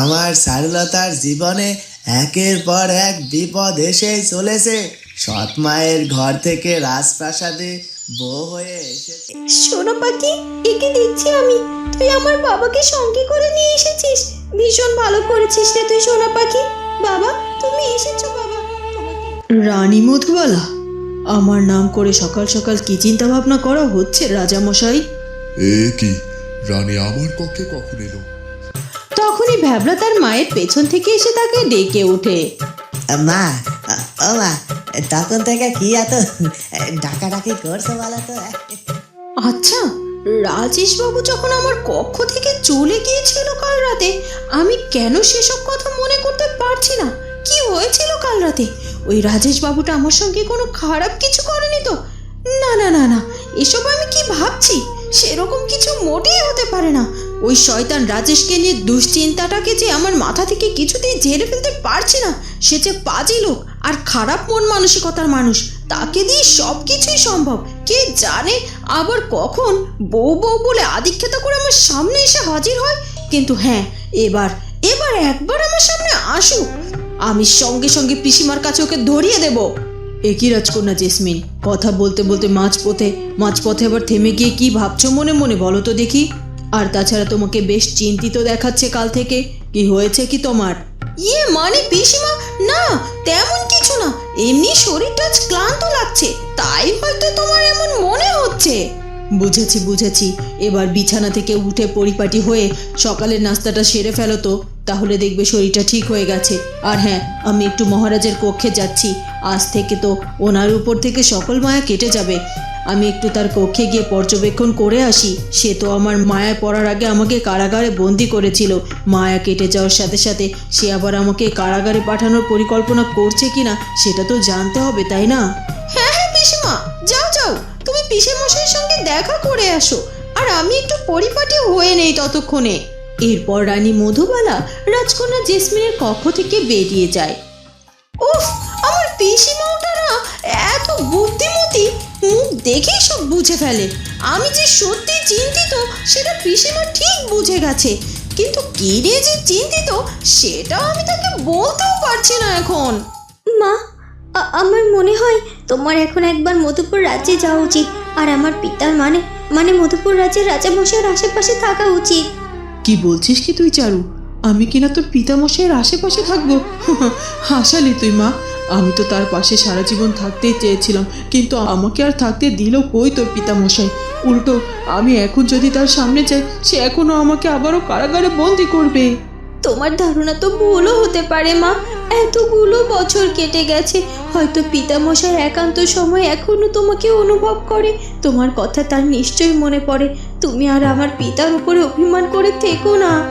আমার চারুলতার জীবনে একের পর এক বিপদ এসেই চলেছে। সৎ মায়ের ঘর থেকে রাজপ্রাসাদে বউ হয়ে এসেছে। শোনো পাখি একে দেখছি আমি। তুই আমার বাবাকে সঙ্গে করে নিয়ে এসেছিস। ভীষণ ভালো করেছিস রে তুই সোনা পাখি। বাবা তুমি এসেছ বাবা। রানী মধুবালা আমার নাম করে সকাল সকাল কি চিন্তা ভাবনা করা হচ্ছে রাজামশাই? এ কি রানী আমার কক্ষে কখন এলো? তখনই ভ্যাবলা তার মায়ের পেছন থেকে এসে তাকে ডেকে ওঠে। মা ও মা তখন থেকে কি এত ডাকাডাকি করছ বলো তো? আচ্ছা রাজেশ বাবু যখন আমার কক্ষ থেকে চলে গিয়েছিল কাল রাতে আমি কেন সেসব কথা মনে করতে পারছি না? কি হয়েছিল কাল রাতে? ওই রাজেশ বাবুটা আমার সঙ্গে কোনো খারাপ কিছু করেনি তো? না না না না এসব আমি কি ভাবছি? সেরকম কিছু মোটেই হতে পারে না। ওই শয়তান রাজেশকে নিয়ে দুশ্চিন্তাটাকে যে আমার মাথা থেকে কিছুতেই ঝেড়ে ফেলতে পারছি না, সে যে পাজি লোক আর খারাপ মন মানসিকতার মানুষ, তাকে দিয়ে সব কিছুই সম্ভব। কে জানে আবার কখন বউ বউ বলে আদিক্ষেতা করে আমার সামনে এসে হাজির হয়? কিন্তু হ্যাঁ এবার এবার একবার আমার সামনে আসুক। আমি সঙ্গে সঙ্গে পিসিমার কাছে ওকে ধরিয়ে দেব। একই রাজকন্যা জেসমিন? কথা বলতে বলতে মাঝপথে মাঝপথে আবার থেমে গিয়ে কি ভাবছ মনে মনে বলো তো দেখি। আর তাছাড়া তোমাকে বেশ চিন্তিত দেখাচ্ছে কাল থেকে। কি হয়েছে কি তোমার? ইয়ে মানে পিসিমা, না, তেমন কিছু না। এমনি শরীরটা ক্লান্ত লাগছে, তাই হয়তো তোমার এমন মনে হচ্ছে। বুঝেছি বুঝেছি। এবার বিছানা থেকে উঠে পরিপাটি হয়ে সকালের নাস্তাটা সেরে ফেলো তো। তাহলে দেখবে শরীরটা ঠিক হয়ে গেছে। আর হ্যাঁ আমি একটু মহারাজের কক্ষে যাচ্ছি। আজ থেকে তো ওনার উপর থেকে সকল মায়া কেটে যাবে। আমি একটু তার কক্ষে গিয়ে পর্যবেক্ষণ করে আসি। সে তো আমার মায়া পড়ার আগে আমাকে কারাগারে বন্দি করেছিল। মায়া কেটে যাওয়ার সাথে সাথে সে আবার আমাকে কারাগারে পাঠানোর পরিকল্পনা করছে কিনা, সেটা তো জানতে হবে, তাই না? হ্যাঁ হ্যাঁ পিসিমা, যাও যাও। তুমি পিসে মশাইয়ের সঙ্গে দেখা করে আসো। আর আমি একটু পরিপাটি হয়ে নেই ততক্ষণে। এরপর রানী মধুবালা রাজকন্যা জেসমিনের কক্ষ থেকে বেরিয়ে যায়। উফ, আমার পিসিমাটা না এত বুদ্ধিমতী, মুখ দেখেই সব বুঝে ফেলে। আমি যে সত্যি চিন্তিত, সেটা পিসিমা ঠিক বুঝে গেছে। কিন্তু কি নিয়ে যে চিন্তিত সেটা আমি তাকে বলতেও পারছি না এখন। মা আমার মনে হয় তোমার এখন একবার মধুপুর রাজ্যে যাওয়া উচিত। আর আমার পিতার মানে মানে মধুপুর রাজ্যের রাজামশাইয়ের আশেপাশে থাকা উচিত। কি বলছিস কি তুই, চারু? আমি কিনা তোর পিতামশাইয়ের আশেপাশে থাকব? হাসালি তুই, মা। আমি তো তার পাশে সারা জীবন থাকতেই চেয়েছিলাম, কিন্তু আমাকে আর থাকতে দিল কই তোর পিতামশাই? উল্টো, আমি এখন যদি তার সামনে যাই, সে এখনও আমাকে আবারও কারাগারে বন্দি করবে। তোমার ধারণা তো ভুলও হতে পারে, মা। এতগুলো বছর কেটে গেছে। হয়তো পিতামশার একান্ত সময় এখনও তোমাকে অনুভব করে। তোমার কথা তার নিশ্চয়ই মনে পড়ে। তুমি আর আমার পিতার উপরে অভিমান করে থেকো না।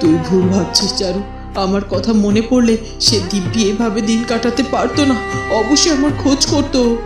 তুই ভুল ভাবছিস, চারু। আমার কথা মনে পড়লে সে দিব্যি এভাবে দিন কাটাতে পারতো না। অবশ্যই আমার খোঁজ করতো।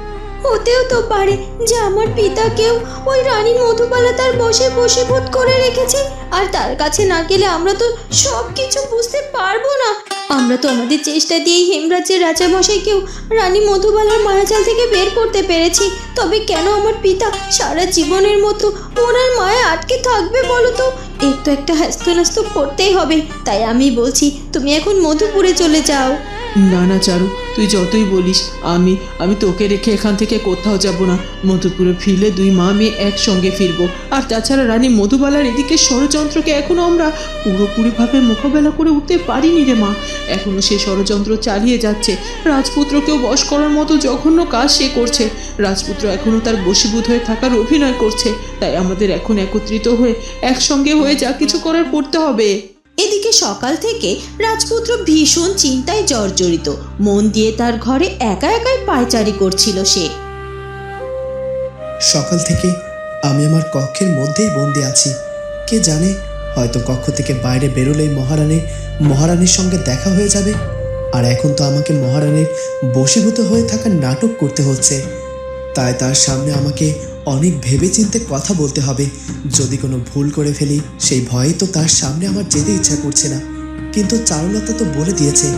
হতেও তো পারে যে আমার পিতাকেও ওই রানী মধুবালা তার বসে বসে বোধ করে রেখেছে। আর তার কাছে না গেলে আমরা তো সব কিছু বুঝতে পারব না। আমরা তো আমাদের চেষ্টা দিয়েই হেমরাজ্যের রাজামশাইকেও রানী মধুবালার মায়াজাল থেকে বের করতে পেরেছি। তবে কেন আমার পিতা সারা জীবনের মতো ওনার মায়া আটকে থাকবে বলো তো? এর তো একটা হ্যাস্ত করতেই হবে। তাই আমি বলছি, তুমি এখন মধুপুরে চলে যাও। না না, চারু, তুই যতই বলিস, আমি আমি তোকে রেখে এখান থেকে কোথাও যাব না। মধুপুরে ফিরলে দুই মা মেয়ে একসঙ্গে ফিরবো। আর তাছাড়া রানী মধুবালার এদিকে ষড়যন্ত্রকে এখনও আমরা পুরোপুরিভাবে মোকাবেলা করে উঠতে পারিনি রে মা। এখনও সে ষড়যন্ত্র চালিয়ে যাচ্ছে। রাজপুত্রকেও বশ করার মতো জঘন্য কাজ সে করছে। রাজপুত্র এখনও তার বশীভূত হয়ে থাকার অভিনয় করছে। তাই আমাদের এখন একত্রিত হয়ে, একসঙ্গে হয়ে যা কিছু করার করতে হবে। সকাল থেকে রাজপুত্র ভীষণ চিন্তায় জর্জরিত। মন দিয়ে তার ঘরে একা একাই পায়চারি করছিল সে। সকাল থেকে আমি আমার কক্ষের মধ্যেই বন্দি আছি। কে জানে হয়তো কক্ষ থেকে বাইরে বেরোলেই মহারানী মহারানীর সঙ্গে দেখা হয়ে যাবে। আর এখন তো আমাকে মহারানীর বশীভূত হয়ে থাকার নাটক করতে হচ্ছে। তাই তার সামনে আমাকে অনেক ভেবেচিন্তে কথা বলতে হবে। যদি কোনো ভুল করে ফেলি, সেই ভয়ে তো তার সামনে আমার যেতে ইচ্ছা করছে না। কিন্তু চারুলতা তো বলে দিয়েছে,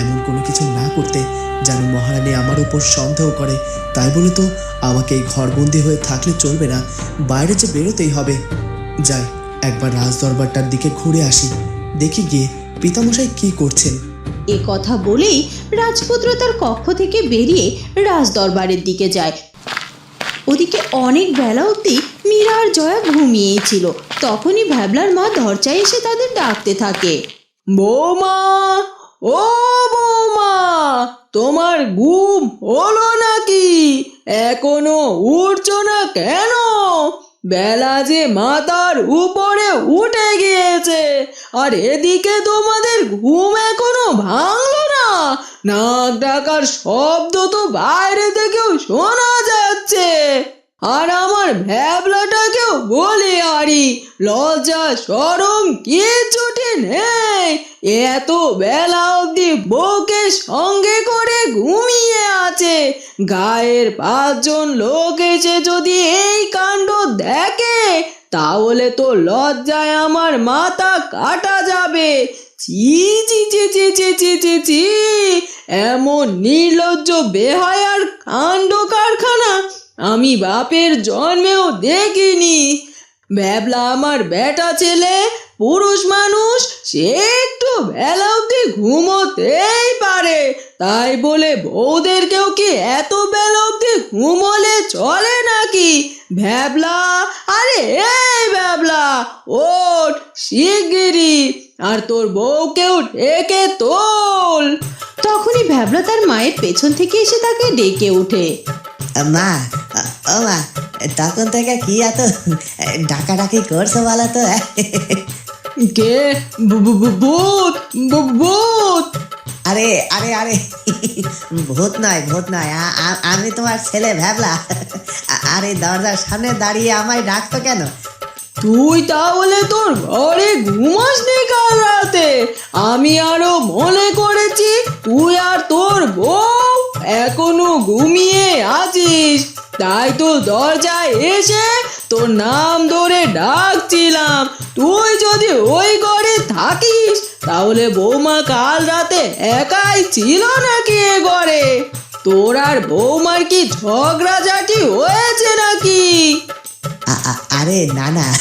এমন কোনো কিছু না করতে যেন মহারানী আমার উপর সন্দেহ করে। তাই বলে তো আমাকে এই ঘরবন্দি হয়ে থাকলে চলবে না, বাইরে যে বেরোতেই হবে। যাই, একবার রাজ দরবারটার দিকে ঘুরে আসি, দেখি গিয়ে পিতামশাই কি করছেন। এ কথা বলেই রাজপুত্র তার কক্ষ থেকে বেরিয়ে রাজদরবারের দিকে যায়। ওদিকে অনেক বেলা অবধি মীরা আর জয়া ঘুমিয়েই ছিল তখনই ভ্যাবলার মা দরজায় এসে তাদের ডাকতে থাকে। বৌমা, ও বৌমা, তোমার ঘুম হলো নাকি? এখনও উঠছো না কেন? বেলা যে মাথার উপরে উঠে গিয়েছে, আর এদিকে তোমাদের ঘুম এখনও ভাঙলো না। নাক ডাকার শব্দ তো বাইরে থেকেও শোনা যাচ্ছে। আর আমার ভ্যাবলাটাকেও বলে, আরি, লজ্জা সরম কিছুটি নেই। এত বেলা অবধি বউকে সঙ্গে করে ঘুমিয়ে আছে। গায়ের পাঁচজন লোক এসে যদি এই কাণ্ড দেখে, তাহলে তো লজ্জায় আমার মাথা কাটা যাবে। চি চি চি চি চি চি চি চি এমন নির্লজ্জ বেহায়ার কাণ্ড কারখানা আমি বাপের জন্মেও দেখিনি। ব্যাবলা আমার বেটা ছেলে, পুরুষ মানুষ, সে একটু বেলা অব্দি ঘুমোতেই পারে। তাই বলে বউদেরকেও কি এত বেলা অব্দি ঘুমোলে চলে নাকি? ভ্যাবলা আরে এই ভ্যাবলা ওট শিগগিরি আর তোর বউকেও ডেকে তোল। তখনই ভ্যাবলা তার মায়ের পেছন থেকে এসে তাকে ডেকে ওঠে। মা ও মা তখন থেকে কি এত ডাকাডাকি করছ বলো তো? কে? ভূত ভূত। আরে আরে আরে ভূত নয় ভূত নয় আমি তোমার ছেলে ভাবলা আরে দরজার সামনে দাঁড়িয়ে আমায় ডাকতো কেন? তুই তাহলে তোর ঘরে ঘুমাস নি কাল রাতে? আমি আরও মনে করেছি তুই আর তোর বউ এখনও ঘুমিয়ে আছিস। তাই তো দরজায় এসে তোর নাম ধরে ডাকছিলাম। তুই যদি ওই ঘরে থাকিস, তাহলে বৌমা কাল রাতে একাই ছিল নাকি এ ঘরে? তোর আর বৌমার কি ঝগড়াঝাটি হয়েছে নাকি? আরে না না।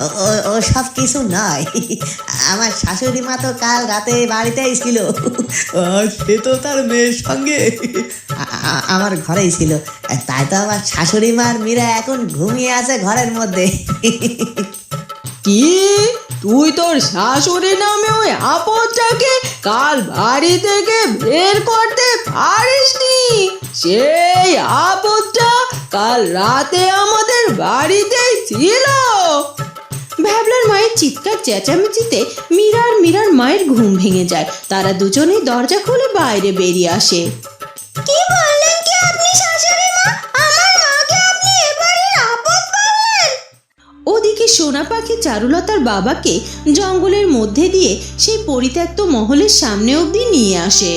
ও- ও- সব কিছু নয়। আমার শাশুড়ি মা তো কাল রাতে বাড়িতেই ছিল। সে তো তার মেয়ের সঙ্গে আমার ঘরেই ছিল। তাই তো আমার শাশুড়ি মার মীরা এখন ঘুমিয়ে আছে ঘরের মধ্যে। কি? তুই তোর শাশুড়ি নামে ওই আপদটাকে কাল বাড়ি থেকে বের করতে পারিসনি? সেই আপদটা কাল রাতে আমাদের বাড়িতেই ছিল। ভ্যাবলার মায়ের চিৎকার চেঁচামেচিতে মীরা আর মীরার মায়ের ঘুম ভেঙে যায়। তারা দুজনেই দরজা খুলে বাইরে বেরিয়ে আসে। কি বললেন কি আপনি শাশুড়ি মা? আমার মাকে আপনি এবারে আপদ বললেন ওদিকে সোনা পাখি চারুলতার বাবাকে জঙ্গলের মধ্যে দিয়ে সেই পরিত্যক্ত মহলের সামনে অবধি নিয়ে আসে।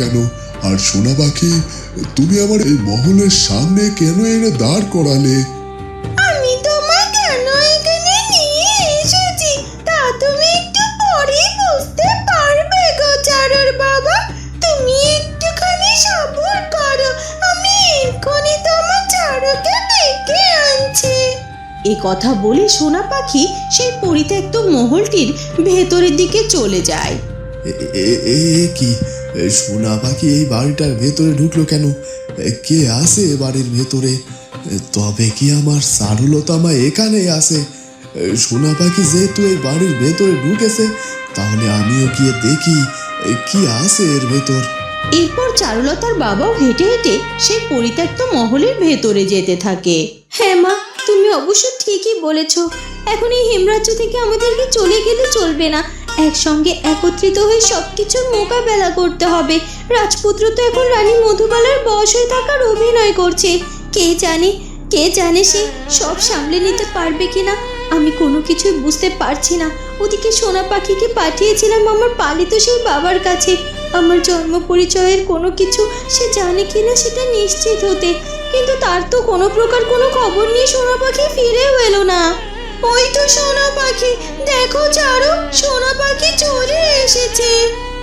কেন? আর সোনা পাখি তুমি আমার এই মহলের সামনে কেন এনে দাঁড় করালে? আমি তোমায় কেন এখানে নিয়ে এসেছি? তা তুমি একটু পরেই বুঝতে পারবে গো চারুর বাবা। তুমি একটুখানি সবর করো। আমি এক্ষুনি তোমার চারুকে ডেকে আনছি। এ কথা বলে সোনা পাখি সেই পরিত্যক্ত মহলটির ভেতরের দিকে চলে যায়। এ- কি? সোনা পাখি এই বাড়িটার ভেতরে ঢুকলো কেন? কে আছে এ বাড়ির ভেতরে? তবে কি আমার সারুলতা মা এখানে আছে? এ, সোনা পাখি যেহেতু এই বাড়ির ভেতরে ঢুকেছে তাহলে আমিও গিয়ে দেখি কি আছে এর ভেতর। এরপর চারুলতার বাবাও হেঁটে হেঁটে সেই পরিত্যক্ত মহলের ভেতরে যেতে থাকে। হ্যাঁ মা তুমি অবশ্য ঠিকই বলেছ। এখন এই হেমরাজ্য থেকে আমাদেরকে চলে গেলে চলবে না। একসঙ্গে একত্রিত হয়ে সব কিছুর মোকাবেলা করতে হবে। রাজপুত্র তো এখন রানী মধুবালার বয়স হয়ে থাকার অভিনয় করছে। কে জানে কে জানে সে সব সামলে নিতে পারবে কিনা? আমি কোনো কিছুই বুঝতে পারছি না। ওদিকে সোনা পাখিকে পাঠিয়েছিলাম আমার পালিত সেই বাবার কাছে। আমার জন্ম পরিচয়ের কোনো কিছু সে জানে কিনা সেটা নিশ্চিত হতে। কিন্তু তার তো কোনো প্রকার কোনো খবর নিয়ে সোনা পাখি ফিরেও এলো না। ওই তো সোনা পাখি। দেখো চারু সোনা পাখি চলে এসেছে।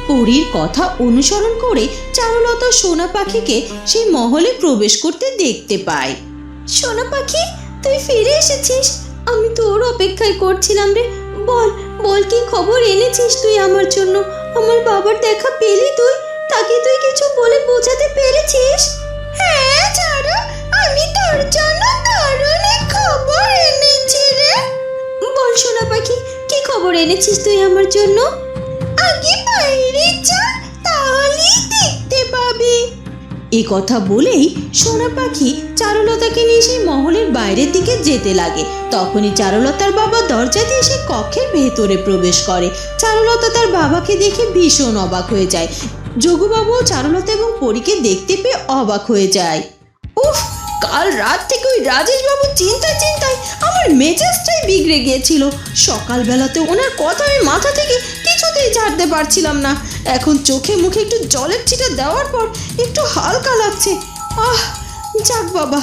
পরীর কথা অনুসরণ করে চারুলতা সোনা পাখিকে সেই মহলে প্রবেশ করতে দেখতে পায়। সোনা পাখি তুই ফিরে এসেছিস? আমি তোর অপেক্ষায় করছিলাম রে। বল বল কি খবর এনেছিস তুই আমার জন্য? আমার বাবার দেখা পেলি তুই? তাকে তুই কিছু বলে বোঝাতে পেরেছিস? হ্যাঁ চারু আমি তোর জন্য দারুণ এক খবর এনেছি রে? বল সোনা পাখি, কি খবর এনেছিস তুই আমার জন্য? আগে বাইরে যা দেখতে পাবি। এ কথা বলেই সোনা পাখি চারুলতাকে নিয়ে সেই মহলের বাইরের দিকে যেতে লাগে। তখনই চারুলতার বাবা দরজা দিয়ে সে কক্ষের ভেতরে প্রবেশ করে। চারুলতা তার বাবাকে দেখে ভীষণ অবাক হয়ে যায়। যোগুবাবু চারুলতা এবং পরীকে দেখতে পেয়ে অবাক হয়ে যায়। উফ! কাল রাত থেকে ওই রাজেশ বাবু চিন্তায় চিন্তায় আমার মেজাজটাই বিগড়ে গিয়েছিল। সকালবেলাতে ওনার কথা আমি মাথা থেকে কিছুতেই ছাড়তে পারছিলাম না। এখন চোখে মুখে একটু জলের ছিটা দেওয়ার পর একটু হালকা লাগছে। আহ, যাক বাবা,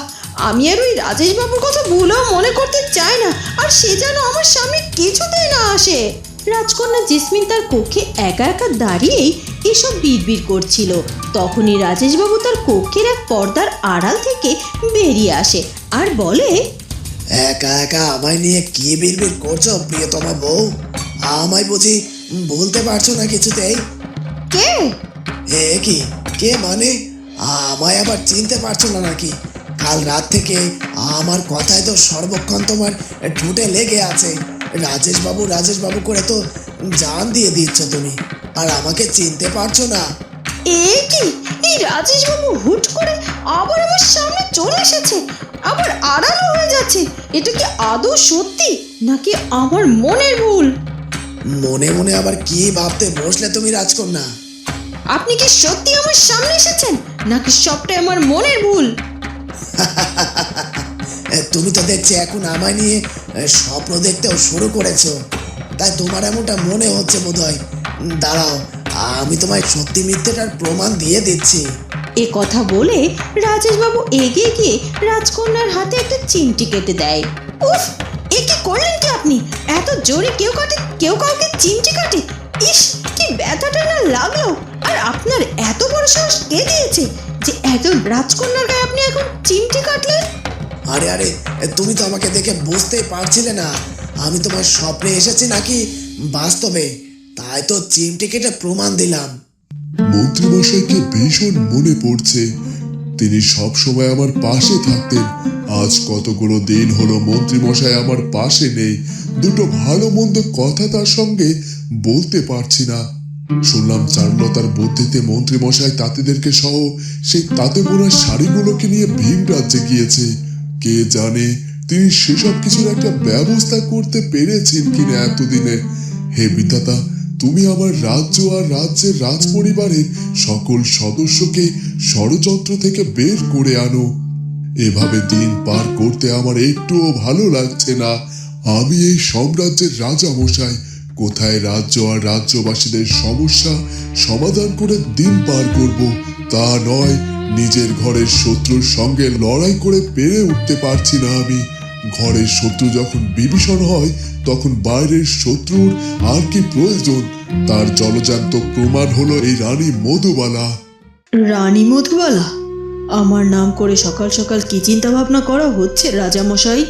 আমি আর ওই রাজেশ বাবুর কথা ভুলেও মনে করতে চাই না, আর সে যেন আমার সামনে কিছুতেই না আসে। রাজকন্যা জেসমিন তার কক্ষে একা একা দাঁড়িয়েই এসব বিড়বিড় করছিল। তখনই রাজেশবাবু তার কক্ষের এক পর্দার আড়াল থেকে বেরিয়ে আসে আর বলে একা একা আমায় নিয়ে কি বিড়বিড় করছ প্রিয়তমা বউ? আমায় বুঝি বলতে পারছ না কিছুতেই? কে? এ কি? কে মানে? আমায় আবার চিনতে পারছ না নাকি? কাল রাত থেকে আমার কথায় তো সর্বক্ষণ তোমার ঠোঁটে লেগে আছে। রাজেশ বাবু রাজেশ বাবু করে তো জান দিয়ে দিচ্ছ তুমি। আর আমাকে চিনতে পারছ না। এ কি? এই রাজেশবাবু হুট করে আবার আমার সামনে চলে এসেছে। আবার আড়ালো হয়ে যাচ্ছে। এটা কি আদৌ সত্যি নাকি আমার মনের ভুল? মনে মনে আবার কি ভাবতে বসলে তুমি রাজকন্যা? আপনি কি সত্যি আমার সামনে এসেছেন নাকি সবটাই আমার মনের ভুল? তুমি তো দেখছি এখন আমায় নিয়ে স্বপ্ন দেখতেও শুরু করেছ। তাই তোমার এমনটা মনে হচ্ছে বোধহয়। দাঁড়াও, আমি তোমায় সত্যি মিথ্যেটার প্রমাণ দিয়ে দিচ্ছি। এ কথা বলে রাজেশবাবু এগিয়ে গিয়ে রাজকন্যার হাতে একটা চিমটি কেটে দেয়। উফ, এ কি করলেন কি আপনি? এত জোরে কেউ কাটে, কেউ কাউকে চিমটি কাটে? ইস, কি ব্যথাটা না লাগল। আর আপনার এত বড় সাহস কে দিয়েছে যে একজন রাজকন্যার গায়ে আপনি এখন চিমটি কাটলেন? আরে আরে তুমি তো আমাকে দেখে বুঝতেই পারছিলে না। আমি তোমার স্বপ্নে এসেছি নাকি? বাস্তবে। তাই তো চিমটি কেটে প্রমাণ দিলাম। মন্ত্রীমশাইকে ভীষণ মনে পড়ছে। তিনি সব সময় আমার পাশে থাকতেন। আজ কতগুলো দিন হলো মন্ত্রীমশাই আমার পাশে নেই। দুটো ভালো মন্দ কথা তার সঙ্গে বলতে পারছি না। শুনলাম চারুলতার বুদ্ধিতে মন্ত্রীমশাই তাঁতিদেরকে সহ সেই তাঁতে বোনা শাড়িগুলোকে নিয়ে ভীম রাজ্যে গিয়েছে। কে জানে? তিনি সেসব কিছুর একটা ব্যবস্থা করতে পেরেছেন কিনা এতদিনে। হে বিধাতা, তুমি আমার রাজ্য আর রাজ্যের রাজ পরিবারের সকল সদস্যকে ষড়যন্ত্র থেকে বের করে আনো। এভাবে দিন পার করতে আমার একটুও ভালো লাগছে না। আমি এই সাম্রাজ্যের রাজা মশাই কোথায় রাজ্য আর রাজ্যবাসীদের সমস্যা সমাধান করে দিন পার করব তা নয় নিজের ঘরের শত্রুর সঙ্গে লড়াই করে পেরে উঠতে পারছি না আমি। ঘরের শত্রু যখন বিভীষণ হয় তখন বাইরের শত্রুর আর কি প্রয়োজন? তার জলজান্ত প্রমাণ হলো এই রানী মধুবালা। রানী মধুবালা? আমার নাম করে সকাল সকাল কি চিন্তা ভাবনা করা হচ্ছে রাজামশাই?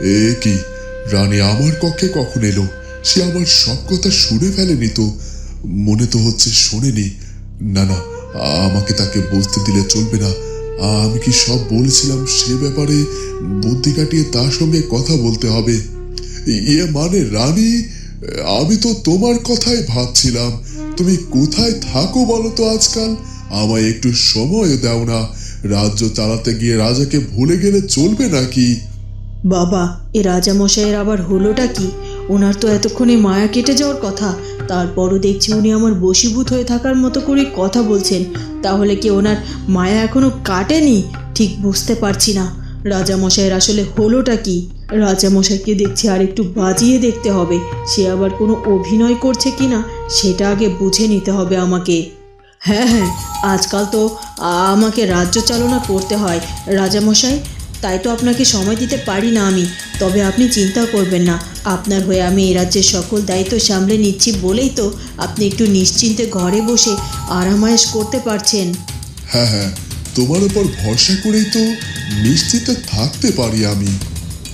এ কি? রানী আমার কক্ষে কখন এলো? সে আমার সব কথা শুনে ফেলেনি তো। মনে তো হচ্ছে শোনেনি। না না, আমাকে তাকে বলতে দিলে চলবে না। আমি কি সব বলেছিলাম সে ব্যাপারে? বুদ্ধি কাটিয়ে তার সঙ্গে কথা বলতে হবে। ইয়ে মানে রানী, আমি তো তোমার কথাই ভাবছিলাম। তুমি কোথায় থাকো বলো তো আজকাল? আমায় একটু সময় দাও না। রাজ্য চালাতে গিয়ে রাজাকে ভুলে গেলে চলবে নাকি? বাবা, এ রাজামশাইয়ের আবার হলোটা কি? ওনার তো এতক্ষণে মায়া কেটে যাওয়ার কথা। তারপরও দেখছি উনি আমার বশীভূত হয়ে থাকার মতো করে কথা বলছেন। তাহলে কি ওনার মায়া এখনও কাটেনি? ঠিক বুঝতে পারছি না। রাজামশাইয়ের আসলে হলোটা কি? রাজামশাইকে দেখছি আর একটু বাজিয়ে দেখতে হবে। সে আবার কোনো অভিনয় করছে কি না সেটা আগে বুঝে নিতে হবে আমাকে। হ্যাঁ হ্যাঁ আজকাল তো আমাকে রাজ্য চালনা করতে হয়। রাজামশাই তাই তো আপনাকে সময় দিতে পারি না আমি। তবে আপনি চিন্তা করবেন না। আপনার হয়ে আমি এই রাজ্যের সকল দায়িত্ব সামলে নিচ্ছি বলেই তো আপনি একটু নিশ্চিন্তে ঘরে বসে আরামায়েশ করতে পারছেন। হ্যাঁ হ্যাঁ তোমার উপর ভরসা করেই তো নিশ্চিত থাকতে পারি আমি।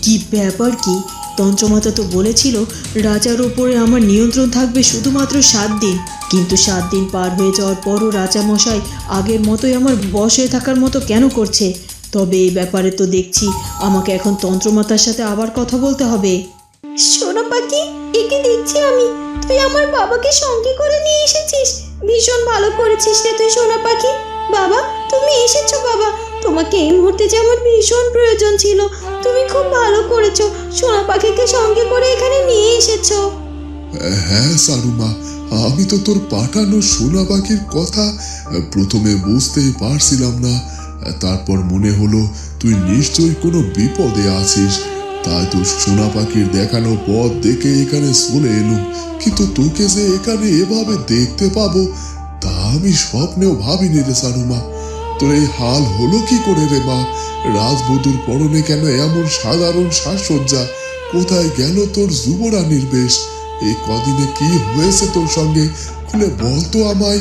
কি ব্যাপার কি? তন্ত্রমাতা তো বলেছিল রাজার ওপরে আমার নিয়ন্ত্রণ থাকবে শুধুমাত্র সাত দিন। কিন্তু সাত দিন পার হয়ে যাওয়ার পরও রাজামশাই আগের মতোই আমার হয়ে থাকার মতো কেন করছে? তবে এই ব্যাপারে তো দেখছি আমাকে এখন তন্ত্রমাতার সাথে আবার কথা বলতে হবে। সোনা পাখি একে দেখছি আমি। তুই আমার বাবাকে সঙ্গে করে নিয়ে এসেছিস। ভীষণ ভালো করেছিস রে তুই সোনা পাখি। বাবা তুমি এসেছ বাবা। তোমাকে এই মুহূর্তে যে আমার ভীষণ প্রয়োজন ছিল তুমি খুব ভালো করেছ। সোনা পাখিকে সঙ্গে করে এখানে নিয়ে এসেছ। হ্যাঁ সারুমা আমি তো তোর পাঠানো সোনা পাখির কথা প্রথমে বুঝতেই পারছিলাম না। তারপর মনে হলো, তুই নিশ্চয়ই কোনো বিপদে আছিস। তাই তো সোনা পাখির দেখানো পথ দেখে এখানে চলে এলুম। কিন্তু তোকে যে এখানে এভাবে দেখতে পাবো, তা আমি স্বপ্নেও ভাবিনি রে সারুমা তোর এই হাল হলো কি করে রে মা? রাজবধূর পরনে কেন এমন সাধারণ সাজসজ্জা? কোথায় গেল তোর যুবরানীর বেশ? এই কদিনে কি হয়েছে তোর সঙ্গে? খুলে বল তো আমায়।